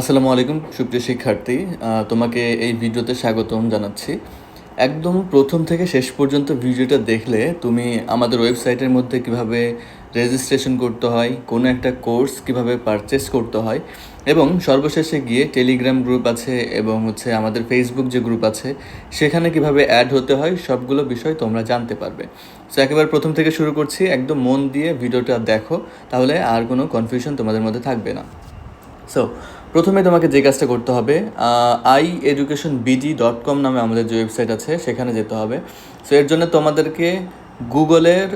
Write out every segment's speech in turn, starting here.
আসসালামু আলাইকুম, সুপ্রিয় শিক্ষার্থী। তোমাকে এই ভিডিওতে স্বাগতম জানাচ্ছি। একদম প্রথম থেকে শেষ পর্যন্ত ভিডিওটা দেখলে তুমি আমাদের ওয়েবসাইটের মধ্যে কীভাবে রেজিস্ট্রেশন করতে হয়, কোনো একটা কোর্স কীভাবে পারচেস করতে হয় এবং সর্বশেষে গিয়ে টেলিগ্রাম গ্রুপ আছে এবং হচ্ছে আমাদের ফেসবুক যে গ্রুপ আছে, সেখানে কীভাবে অ্যাড হতে হয় সবগুলো বিষয় তোমরা জানতে পারবে। সো একেবারে প্রথম থেকে শুরু করছি, একদম মন দিয়ে ভিডিওটা দেখো, তাহলে আর কোনো কনফিউশন তোমাদের মধ্যে থাকবে না। সো প্রথমে তোমাকে যে কাজটা করতে হবে I education BD dot com নামে আমাদের যে ওয়েবসাইট আছে, সেখানে যেতে হবে। সো এর জন্য তোমাদেরকে গুগলের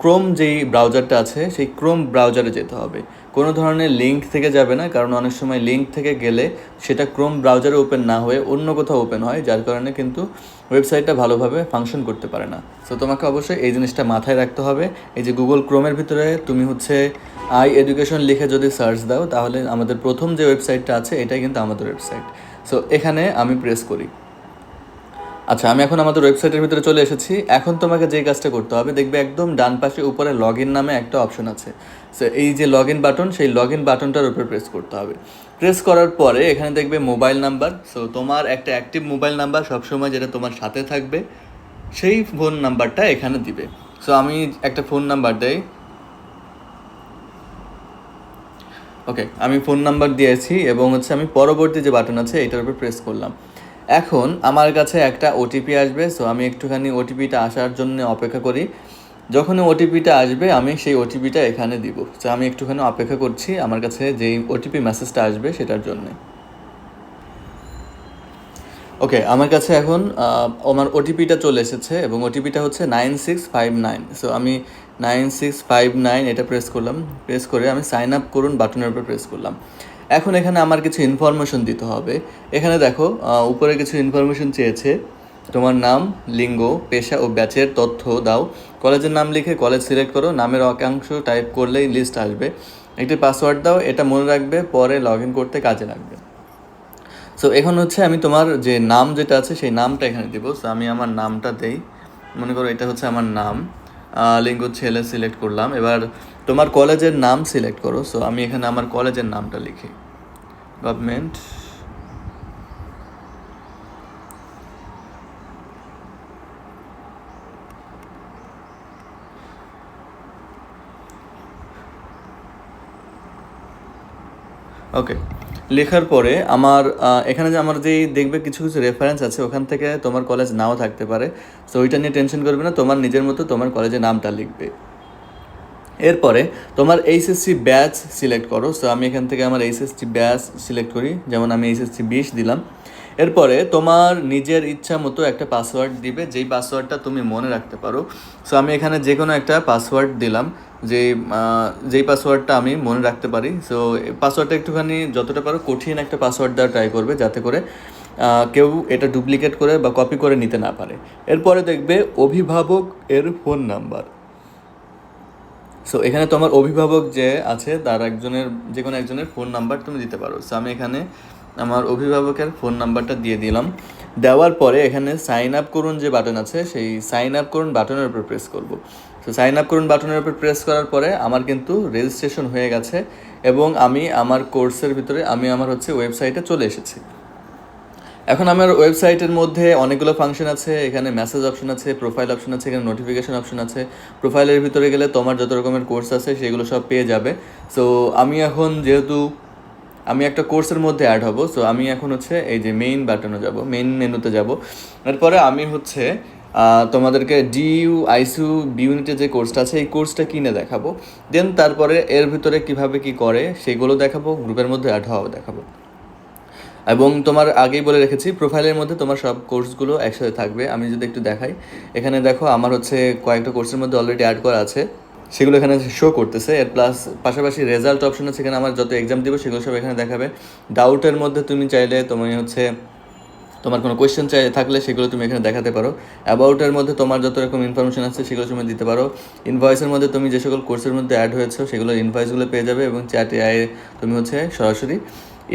ক্রোম যেই ব্রাউজারটা আছে, সেই ক্রোম ব্রাউজারে যেতে হবে। কোনো ধরনের লিঙ্ক থেকে যাবে না, কারণ অনেক সময় লিঙ্ক থেকে গেলে সেটা ক্রোম ব্রাউজারে ওপেন না হয়ে অন্য কোথাও ওপেন হয়, যার কারণে কিন্তু ওয়েবসাইটটা ভালোভাবে ফাংশন করতে পারে না। সো তোমাকে অবশ্যই এই জিনিসটা মাথায় রাখতে হবে। এই যে গুগল ক্রোমের ভিতরে তুমি হচ্ছে আই এডুকেশন লিখে যদি সার্চ দাও, তাহলে আমাদের প্রথম যে ওয়েবসাইটটা আছে, এটাই কিন্তু আমাদের ওয়েবসাইট সো এখানে আমি প্রেস করি। আচ্ছা আমি এখন আমাদের ওয়েবসাইটের ভিতরে চলে এসেছি। এখন তোমাকে যে কাজটা করতে হবে, দেখবে একদম ডান পাশে উপরে লগ ইন নামে একটা অপশন আছে। সো এই যে লগ ইন বাটন সেই লগ ইন বাটনটার উপরে প্রেস করতে হবে। প্রেস করার পরে এখানে দেখবে মোবাইল নাম্বার সো তোমার একটা অ্যাক্টিভ মোবাইল নাম্বার সবসময় যেটা তোমার সাথে থাকবে, সেই ফোন নাম্বারটা এখানে দিবে। সো আমি একটা ফোন নাম্বার দেই। ওকে আমি ফোন নাম্বার দিয়েছি এবং হচ্ছে আমি পরবর্তী যে বাটন আছে, এটার উপর প্রেস করলাম। এখন আমার কাছে একটা ওটিপি আসবে সো আমি একটুখানি ওটিপিটা আসার জন্য অপেক্ষা করি। যখন ওটিপিটা আসবে, আমি সেই ওটিপিটা এখানে দিব। সো আমি একটুখানি অপেক্ষা করছি আমার কাছে যেই ওটিপি মেসেজটা আসবে সেটার জন্যে। ওকে আমার কাছে এখন আমার ওটিপিটা চলে এসেছে এবং ওটিপিটা হচ্ছে nine six five nine so আমি নাইন সিক্স ফাইভ নাইন এটা প্রেস করলাম। প্রেস করে আমি সাইন আপ করুন বাটনের উপর প্রেস করলাম। এখন এখানে আমার কিছু ইনফরমেশন দিতে হবে। এখানে দেখো উপরে কিছু ইনফরমেশন চেয়েছে। তোমার নাম, লিঙ্গ, পেশা ও ব্যাচের তথ্য দাও। কলেজের নাম লিখে কলেজ সিলেক্ট করো। নামের অকাংশ টাইপ করলেই লিস্ট আসবে। একটি পাসওয়ার্ড দাও, এটা মনে রাখবে, পরে লগ ইন করতে কাজে লাগবে। সো এখন হচ্ছে আমি তোমার যে নাম যেটা আছে, সেই নামটা এখানে দিব। সো আমি আমার নামটা দেই। মনে করো এটা হচ্ছে আমার নাম। লিঙ্গ ছেলে সিলেক্ট করলাম। এবার তোমার কলেজের নাম সিলেক্ট করো। সো আমি এখানে আমার কলেজের নামটা লিখি। গভর্নমেন্ট। ওকে লেখার পরে আমার এখানে যে আমার যেই দেখবে কিছু কিছু রেফারেন্স আছে, ওখান থেকে তোমার কলেজ নাও থাকতে পারে। সো ওইটা নিয়ে টেনশন করবে না, তোমার নিজের মতো তোমার কলেজের নামটা লিখবে। এরপরে তোমার এইচএসসি ব্যাচ সিলেক্ট করো। সো আমি এখান থেকে আমার এইচএসসি ব্যাচ সিলেক্ট করি। যেমন আমি এইচএসসি বিশ দিলাম। এরপরে তোমার নিজের ইচ্ছা মতো একটা পাসওয়ার্ড দিবে। যেই পাসওয়ার্ডটা তুমি মনে রাখতে পারো। সো আমি এখানে যে কোনো একটা পাসওয়ার্ড দিলাম। যে যেই পাসওয়ার্ডটা আমি মনে রাখতে পারি। সো পাসওয়ার্ডটা একটুখানি যতটা পারো কঠিন একটা পাসওয়ার্ড দেওয়া ট্রাই করবে। যাতে করে কেউ এটা ডুপ্লিকেট করে বা কপি করে নিতে না পারে। এরপরে দেখবে অভিভাবক এর ফোন নাম্বার সো এখানে তোমার অভিভাবক যে আছে, তার একজনের, যে কোনো একজনের ফোন নাম্বার তুমি দিতে পারো। সো আমি এখানে আমার অভিভাবকের ফোন নাম্বারটা দিয়ে দিলাম। দেওয়ার পরে এখানে সাইন আপ করুন যে বাটন আছে, সেই সাইন আপ করুন বাটনের উপর প্রেস করব। তো সাইন আপ করুন বাটনের উপর প্রেস করার পরে আমার কিন্তু রেজিস্ট্রেশন হয়ে গেছে এবং আমি আমার কোর্সের ভিতরে, আমি আমার হচ্ছে ওয়েবসাইটে চলে এসেছি। এখন আমার ওয়েবসাইটের মধ্যে অনেকগুলো ফাংশন আছে, এখানে মেসেজ অপশন আছে, প্রোফাইল অপশন আছে, এখানে নোটিফিকেশন অপশন আছে। প্রোফাইলের ভিতরে গেলে তোমার যত রকমের কোর্স আছে, সেগুলো সব পেয়ে যাবে। সো আমি এখন যেহেতু, আমি একটা কোর্সের মধ্যে অ্যাড হব সো আমি এখন হচ্ছে এই যে মেইন বাটনে যাব মেইন মেনুতে যাব। এরপরে আমি হচ্ছে তোমাদেরকে ডিইউ আইসিউ বি ইউনিটের যে কোর্সটা আছে, এই কোর্সটা কিনে দেখাবো। দেন তারপরে এর ভিতরে কীভাবে কি করে, সেগুলো দেখাবো গ্রুপের মধ্যে অ্যাড হওয়া দেখাবো। এবং তোমার আগেই বলে রেখেছি প্রোফাইলের মধ্যে তোমার সব কোর্সগুলো একসাথে থাকবে। আমি যদি একটু দেখাই, এখানে দেখো আমার হচ্ছে কয়েকটা কোর্সের মধ্যে অলরেডি অ্যাড করা আছে। সেগুলো এখানে শো করতেছে। এর প্লাস পাশাপাশি রেজাল্ট অপশন আছে এখানে আমার যত এক্সাম দিব সেগুলো সব এখানে দেখাবে। ডাউটের মধ্যে তুমি চাইলে তুমি হচ্ছে তোমার কোনো কোয়েশ্চেন চাই, থাকলে সেগুলো তুমি এখানে দেখাতে পারো। অ্যাবাউটের মধ্যে তোমার যত রকম ইনফরমেশন আছে সেগুলো তুমি দিতে পারো। ইনভয়েসের মধ্যে তুমি যে সকল কোর্সের মধ্যে অ্যাড হয়েছো, সেগুলো ইনভয়েসগুলো পেয়ে যাবে এবং চ্যাট এআই তুমি হচ্ছে সরাসরি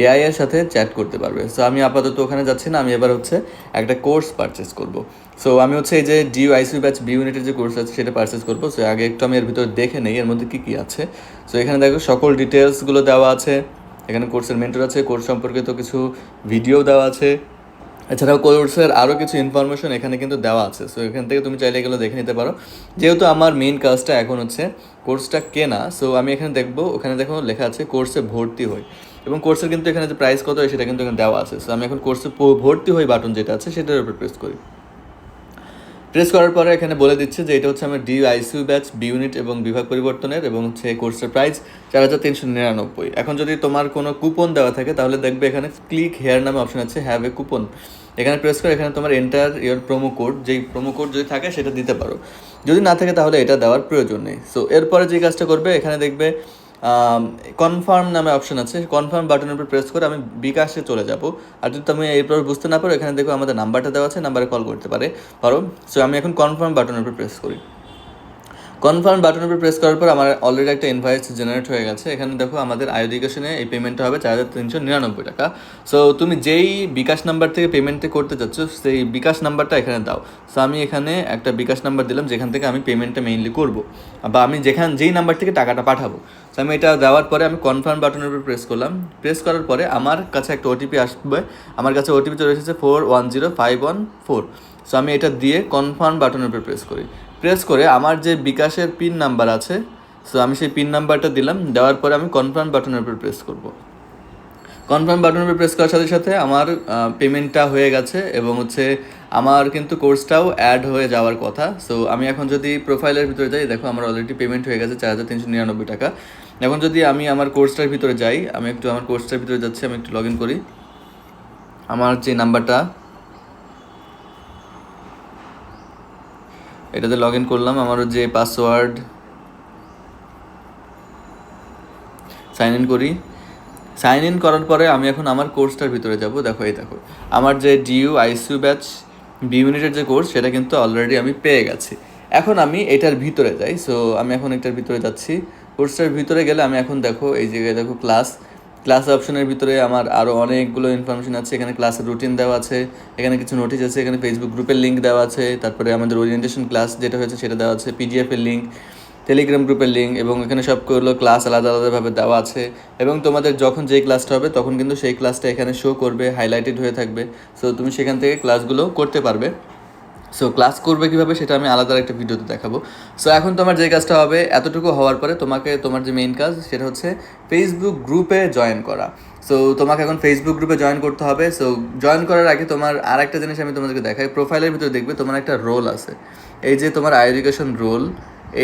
এআই এর সাথে চ্যাট করতে পারবে। সো আমি আপাতত ওখানে যাচ্ছি না, আমি এবার হচ্ছে একটা কোর্স পারচেস করব। সো আমি হচ্ছে এই যে ডিউ আইসিউ ব্যাচ বি ইউনিটের যে কোর্স আছে, সেটা পারচেস করব। সো আগে একটু আমি এর ভিতরে দেখে নেই, এর মধ্যে কী কী আছে। সো এখানে দেখো সকল ডিটেলসগুলো দেওয়া আছে। এখানে কোর্সের মেন্টর আছে কোর্স সম্পর্কিত কিছু ভিডিও দেওয়া আছে। এছাড়াও কোর্সের আরও কিছু ইনফরমেশন এখানে কিন্তু দেওয়া আছে। সো এখান থেকে তুমি চাইলে এগুলো দেখে নিতে পারো। যেহেতু আমার মেইন কাজটা এখন হচ্ছে কোর্সটা কেনা সো আমি এখানে দেখব, ওখানে দেখো লেখা আছে কোর্সে ভর্তি হই। এবং কোর্সের কিন্তু এখানে যে প্রাইস কত হয় সেটা কিন্তু এখানে দেওয়া আছে। সো আমি এখন কোর্সে ভর্তি হই বাটন যেটা আছে সেটার উপর প্রেস করি। প্রেস করার পরে এখানে বলে দিচ্ছে যে এটা হচ্ছে আমার D ICU batch B unit এবং বিভাগ পরিবর্তনের এবং হচ্ছে কোর্সের প্রাইস চার হাজার তিনশো নিরানব্বই। এখন যদি তোমার কোনো কুপন দেওয়া থাকে তাহলে দেখবে এখানে ক্লিক হেয়ার নামে অপশন আছে হ্যাভ এ কুপন এখানে প্রেস করে এখানে তোমার এন্টার ইয়ার প্রোমো কোড যেই প্রোমো কোড যদি থাকে সেটা দিতে পারো। যদি না থাকে তাহলে এটা দেওয়ার প্রয়োজন নেই। সো এরপরে যে কাজটা করবে, এখানে দেখবে কনফার্ম নামে অপশন আছে। কনফার্ম বাটনের উপর প্রেস করে আমি বিকাশে চলে যাব। আর যদি তুমি এরপর বুঝতে না পারো, এখানে দেখো আমাদের নাম্বারটা দেওয়া আছে নাম্বারে কল করতে পারে। পারো সো আমি এখন কনফার্ম বাটনের উপর প্রেস করি। কনফার্ম বাটনের উপর প্রেস করার পর আমার অলরেডি একটা ইনভয়েস জেনারেট হয়ে গেছে। এখানে দেখো আমাদের আয়োডিকেশনে এই পেমেন্টটা হবে চার হাজার তিনশো নিরানব্বই টাকা। সো তুমি যেই বিকাশ নাম্বার থেকে পেমেন্টটা করতে চাচ্ছ, সেই বিকাশ নাম্বারটা এখানে দাও। সো আমি এখানে একটা বিকাশ নাম্বার দিলাম, যেখান থেকে আমি পেমেন্টটা মেইনলি করব। বা আমি যেখান, যেই নাম্বার থেকে টাকাটা পাঠাবো। সো আমি এটা দেওয়ার পরে আমি কনফার্ম বাটনের উপর প্রেস করলাম। প্রেস করার পরে আমার কাছে একটা ওটিপি আসবে। আমার কাছে ওটিপি চলে এসেছে four one zero five one four so আমি এটা দিয়ে কনফার্ম বাটনের উপর প্রেস করি। প্রেস করে আমার যে বিকাশের পিন নাম্বার আছে সো আমি সেই পিন নাম্বারটা দিলাম, দেওয়ার পরে আমি কনফার্ম বাটনের উপর প্রেস করব। কনফার্ম বাটনের উপর প্রেস করার সাথে সাথে আমার পেমেন্টটা হয়ে গেছে এবং হচ্ছে আমার কিন্তু কোর্সটাও অ্যাড হয়ে যাওয়ার কথা। সো আমি এখন যদি প্রোফাইলের ভিতরে যাই, দেখো আমার অলরেডি পেমেন্ট হয়ে গেছে চার হাজার তিনশো নিরানব্বই টাকা। এখন যদি আমি আমার কোর্সটার ভিতরে যাই, আমি একটু আমার কোর্সটার ভিতরে যাচ্ছি, আমি একটু লগ ইন করি। আমার যে নাম্বারটা এটাতে লগ ইন করলাম আমার যে পাসওয়ার্ড সাইন ইন করি। সাইন ইন করার পরে আমি এখন আমার কোর্সটার ভিতরে যাব। দেখো, এই দেখো, আমার যে ডিইউ আইসিউ ব্যাচ বি ইউনিটের যে কোর্স সেটা কিন্তু অলরেডি আমি পেয়ে গেছি। এখন আমি এটার ভিতরে যাই। সো আমি এখন এটার ভিতরে যাচ্ছি। কোর্সটার ভিতরে গেলে আমি এখন দেখো, এই জায়গায় দেখো ক্লাস ক্লাস অপশনের ভিতরে আমার আরও অনেকগুলো ইনফরমেশন আছে। এখানে ক্লাসের রুটিন দেওয়া আছে, এখানে কিছু নোটিশ আছে, এখানে ফেসবুক গ্রুপের লিঙ্ক দেওয়া আছে, তারপরে আমাদের ওরিয়েন্টেশন ক্লাস যেটা হয়েছে সেটা দেওয়া আছে পিডিএফের লিঙ্ক টেলিগ্রাম গ্রুপের লিঙ্ক এবং এখানে সবগুলো ক্লাস আলাদা আলাদাভাবে দেওয়া আছে। এবং তোমাদের যখন যেই ক্লাসটা হবে, তখন কিন্তু সেই ক্লাসটা এখানে শো করবে হাইলাইটেড হয়ে থাকবে। সো তুমি সেখান থেকে ক্লাসগুলো করতে পারবে। সো ক্লাস করবে কীভাবে সেটা আমি আলাদা একটা ভিডিওতে দেখাবো। সো এখন তোমার যে কাজটা হবে, এতটুকু হওয়ার পরে তোমাকে, তোমার যে মেইন কাজ, সেটা হচ্ছে ফেসবুক গ্রুপে জয়েন করা। সো তোমাকে এখন ফেসবুক গ্রুপে জয়েন করতে হবে। সো জয়েন করার আগে তোমার আর একটা জিনিস আমি তোমাদেরকে দেখাই। প্রোফাইলের ভিতরে দেখবে তোমার একটা রোল আছে। এই যে তোমার আইডিকেশন রোল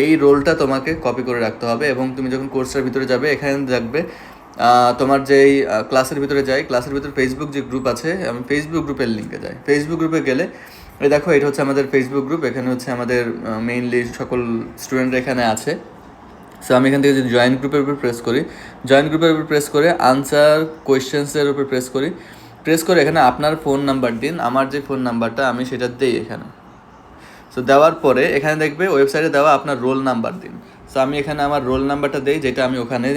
এই রোলটা তোমাকে কপি করে রাখতে হবে এবং তুমি যখন কোর্সটার ভিতরে যাবে, এখানে দেখবে তোমার যেই ক্লাসের ভিতরে যাই ক্লাসের ভিতরে ফেসবুক যে গ্রুপ আছে, আমি ফেসবুক গ্রুপের লিঙ্কে যাই। ফেসবুক গ্রুপে গেলে এই দেখো, এটা হচ্ছে আমাদের ফেসবুক গ্রুপ এখানে হচ্ছে আমাদের মেইনলি সকল স্টুডেন্টরা এখানে আছে। সো আমি এখান থেকে যদি জয়েন গ্রুপের উপর প্রেস করি জয়েন্ট গ্রুপের উপর প্রেস করে আনসার কোয়েশ্চেন্সের উপর প্রেস করি প্রেস করে এখানে আপনার ফোন নাম্বার দিন, আমার যে ফোন নাম্বারটা আমি সেটা দিই এখানে। সো দেওয়ার পরে এখানে দেখবে ওয়েবসাইটে দেওয়া আপনার রোল নাম্বার দিন। সো আমি এখানে আমার রোল নাম্বারটা দিই, যেটা আমি ওখানে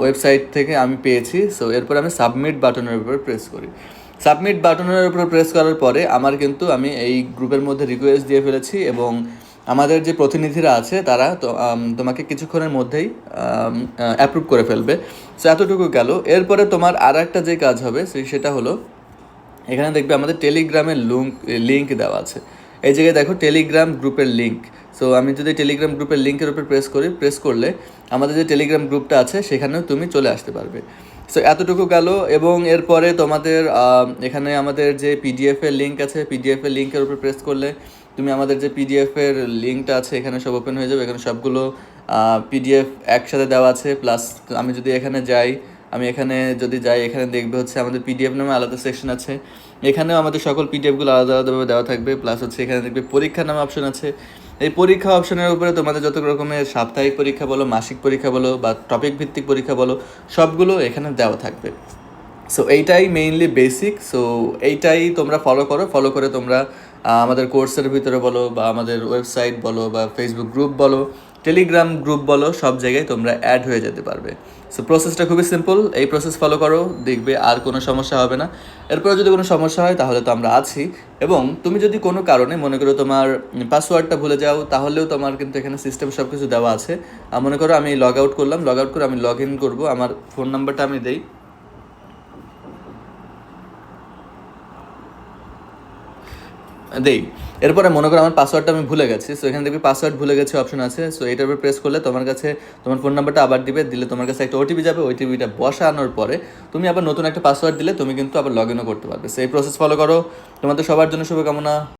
ওয়েবসাইট থেকে আমি পেয়েছি। সো এরপর আমি সাবমিট বাটনের উপর প্রেস করি। সাবমিট বাটনের উপর প্রেস করার পরে আমার কিন্তু আমি এই গ্রুপের মধ্যে রিকোয়েস্ট দিয়ে ফেলেছি এবং আমাদের যে প্রতিনিধিরা আছে তারা তোমাকে কিছুক্ষণের মধ্যেই অ্যাপ্রুভ করে ফেলবে। সো এতটুকু গেল। এরপরে তোমার আর একটা যে কাজ হবে সেটা হলো, এখানে দেখবে আমাদের টেলিগ্রামের লিঙ্ক লিঙ্ক দেওয়া আছে। এই জায়গায় দেখো টেলিগ্রাম গ্রুপের লিঙ্ক সো আমি যদি টেলিগ্রাম গ্রুপের লিঙ্কের উপর প্রেস করি প্রেস করলে আমাদের যে টেলিগ্রাম গ্রুপটা আছে, সেখানেও তুমি চলে আসতে পারবে। সো এতটুকু গেল এবং এরপরে তোমাদের এখানে আমাদের যে পিডিএফের লিঙ্ক আছে পিডিএফের লিঙ্কের উপর প্রেস করলে তুমি আমাদের যে পিডিএফের লিঙ্কটা আছে, এখানে সব ওপেন হয়ে যাবে। এখানে সবগুলো পিডিএফ একসাথে দেওয়া আছে। প্লাস আমি যদি এখানে যাই, আমি এখানে যদি যাই, এখানে দেখবে হচ্ছে আমাদের পিডিএফ নামে আলাদা সেকশন আছে। এখানেও আমাদের সকল পিডিএফগুলো আলাদা আলাদাভাবে দেওয়া থাকবে। প্লাস হচ্ছে এখানে দেখবে পরীক্ষা নামে অপশন আছে। এই পরীক্ষা অপশনের উপরে তোমাদের যত রকমের সাপ্তাহিক পরীক্ষা বলো, মাসিক পরীক্ষা বলো বা টপিক ভিত্তিক পরীক্ষা বলো, সবগুলো এখানে দেওয়া থাকবে। সো এইটাই মেইনলি বেসিক সো এইটাই তোমরা ফলো করো। ফলো করে তোমরা আমাদের কোর্সের ভিতরে বলো বা আমাদের ওয়েবসাইট বলো বা ফেসবুক গ্রুপ বলো। টেলিগ্রাম গ্রুপ বলো, সব জায়গায় তোমরা অ্যাড হয়ে যেতে পারবে। সো প্রসেসটা খুবই সিম্পল এই প্রসেস ফলো করো, দেখবে আর কোনো সমস্যা হবে না। এরপরে যদি কোনো সমস্যা হয়, তাহলে তো আমরা আছি। এবং তুমি যদি কোনো কারণে, মনে করো তোমার পাসওয়ার্ডটা ভুলে যাও, তাহলেও তোমার কিন্তু এখানে সিস্টেম সব কিছু দেওয়া আছে। মনে করো আমি লগ আউট করলাম লগ আউট করে আমি লগ ইন করব। আমার ফোন নাম্বারটা আমি দেই। দেই। এরপরে মনে করো আমার পাসওয়ার্ডটা আমি ভুলে গেছি সো এখানে দেখবি পাসওয়ার্ড ভুলে গেছে অপশন আছে সো এটার উপরে প্রেস করলে তোমার কাছে তোমার ফোন নাম্বারটা আবার দিবে, দিলে তোমার কাছে একটা ওটিপি যাবে ওটিপিটা বসানোর পরে তুমি আবার নতুন একটা পাসওয়ার্ড দিলে তুমি কিন্তু আবার লগ করতে পারবে। সেই প্রসেস ফলো করো। তোমাদের সবার জন্য শুভকামনা।